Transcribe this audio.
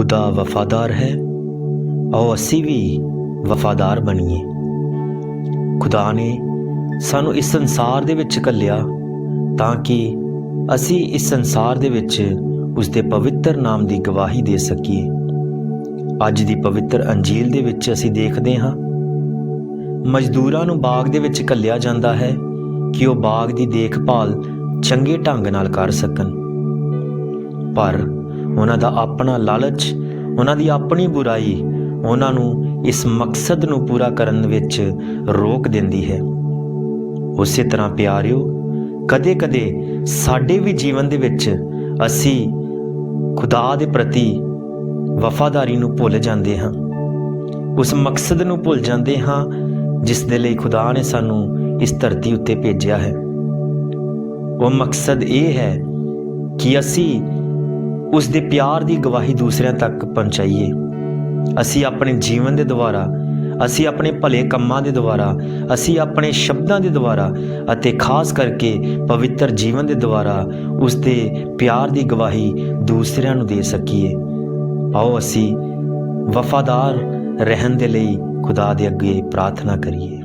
ਖੁਦਾ ਵਫਾਦਾਰ ਹੈ, ਆਓ ਅਸੀਂ ਵੀ ਵਫਾਦਾਰ ਬਣੀਏ। ਖੁਦਾ ਨੇ ਸਾਨੂੰ ਇਸ ਸੰਸਾਰ ਦੇ ਵਿੱਚ ਘੱਲਿਆ ਤਾਂ ਕਿ ਅਸੀਂ ਇਸ ਸੰਸਾਰ ਦੇ ਵਿੱਚ ਉਸ ਦੇ ਪਵਿੱਤਰ ਨਾਮ ਦੀ ਗਵਾਹੀ ਦੇ ਸਕੀਏ। ਅੱਜ ਦੀ ਪਵਿੱਤਰ ਅੰਜੀਲ ਦੇ ਵਿੱਚ ਅਸੀਂ ਦੇਖਦੇ ਹਾਂ, ਮਜ਼ਦੂਰਾਂ ਨੂੰ ਬਾਗ ਦੇ ਵਿੱਚ ਘੱਲਿਆ ਜਾਂਦਾ ਹੈ ਕਿ ਉਹ ਬਾਗ ਦੀ ਦੇਖਭਾਲ ਚੰਗੇ ਢੰਗ ਨਾਲ ਕਰ ਸਕਣ। ਪਰ ਉਹਨਾਂ ਦਾ ਆਪਣਾ ਲਾਲਚ, ਉਹਨਾਂ ਦੀ ਆਪਣੀ ਬੁਰਾਈ, ਉਹਨਾਂ ਨੂੰ ਇਸ ਮਕਸਦ ਨੂੰ ਪੂਰਾ ਕਰਨ ਵਿੱਚ ਰੋਕ ਦਿੰਦੀ ਹੈ। ਉਸੇ ਤਰ੍ਹਾਂ ਪਿਆਰਿਓ, ਕਦੇ-ਕਦੇ ਸਾਡੇ ਵੀ ਜੀਵਨ ਦੇ ਵਿੱਚ ਅਸੀਂ ਖੁਦਾ ਦੇ ਪ੍ਰਤੀ ਵਫਾਦਾਰੀ ਨੂੰ ਭੁੱਲ ਜਾਂਦੇ ਹਾਂ। ਉਸ ਮਕਸਦ ਨੂੰ ਭੁੱਲ ਜਾਂਦੇ ਹਾਂ, ਜਿਸ ਦੇ ਲਈ ਖੁਦਾ ਨੇ ਸਾਨੂੰ ਇਸ ਧਰਤੀ ਉੱਤੇ ਭੇਜਿਆ ਹੈ। ਉਹ ਮਕਸਦ ਇਹ ਹੈ ਕਿ ਅਸੀਂ ਉਸ ਦੇ ਪਿਆਰ ਦੀ ਗਵਾਹੀ ਦੂਸਰਿਆਂ ਤੱਕ ਪਹੁੰਚਾਈਏ। ਅਸੀਂ ਆਪਣੇ ਜੀਵਨ ਦੇ ਦੁਆਰਾ, ਅਸੀਂ ਆਪਣੇ ਭਲੇ ਕੰਮਾਂ ਦੇ ਦੁਆਰਾ, ਅਸੀਂ ਆਪਣੇ ਸ਼ਬਦਾਂ ਦੇ ਦੁਆਰਾ ਅਤੇ ਖਾਸ ਕਰਕੇ ਪਵਿੱਤਰ ਜੀਵਨ ਦੇ ਦੁਆਰਾ ਉਸ ਦੇ ਪਿਆਰ ਦੀ ਗਵਾਹੀ ਦੂਸਰਿਆਂ ਨੂੰ ਦੇ ਸਕੀਏ। ਆਓ ਅਸੀਂ ਵਫਾਦਾਰ ਰਹਿਣ ਦੇ ਲਈ ਖੁਦਾ ਦੇ ਅੱਗੇ ਪ੍ਰਾਰਥਨਾ ਕਰੀਏ।